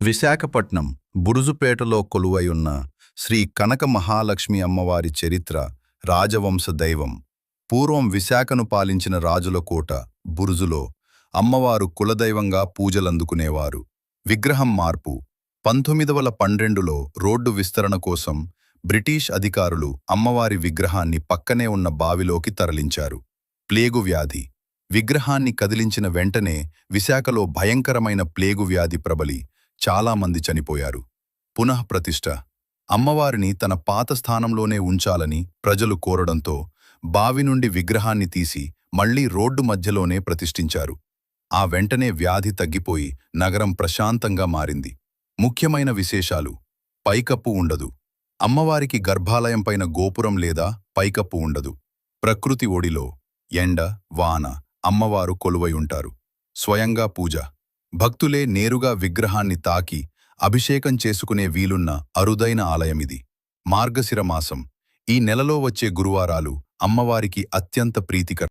విశాఖపట్నం బురుజుపేటలో కొలువైయున్న శ్రీ కనక మహాలక్ష్మి అమ్మవారి చరిత్ర రాజవంశ దైవం. పూర్వం విశాఖను పాలించిన రాజుల కోట బురుజులో అమ్మవారు కులదైవంగా పూజలందుకునేవారు. విగ్రహం మార్పు పంతొమ్మిదవల పన్నెండులో రోడ్డు విస్తరణ కోసం బ్రిటిష్ అధికారులు అమ్మవారి విగ్రహాన్ని పక్కనే ఉన్న బావిలోకి తరలించారు. ప్లేగు వ్యాధి విగ్రహాన్ని కదిలించిన వెంటనే విశాఖలో భయంకరమైన ప్లేగు వ్యాధి ప్రబలి చాలామంది చనిపోయారు. పునఃప్రతిష్ఠ అమ్మవారిని తన పాత స్థానంలోనే ఉంచాలని ప్రజలు కోరడంతో బావి నుండి విగ్రహాన్ని తీసి మళ్ళీ రోడ్డు మధ్యలోనే ప్రతిష్ఠించారు. ఆ వెంటనే వ్యాధి తగ్గిపోయి నగరం ప్రశాంతంగా మారింది. ముఖ్యమైన విశేషాలు. పైకప్పు ఉండదు. అమ్మవారికి గర్భాలయంపైన గోపురం లేదా పైకప్పు ఉండదు. ప్రకృతి ఒడిలో ఎండ వాన అమ్మవారు కొలువై ఉంటారు. స్వయంగా పూజ. భక్తులే నేరుగా విగ్రహాన్ని తాకి అభిషేకం చేసుకునే వీలున్న అరుదైన ఆలయమిది. మార్గశిర మాసం ఈ నెలలో వచ్చే గురువారాలు అమ్మవారికి అత్యంత ప్రీతికర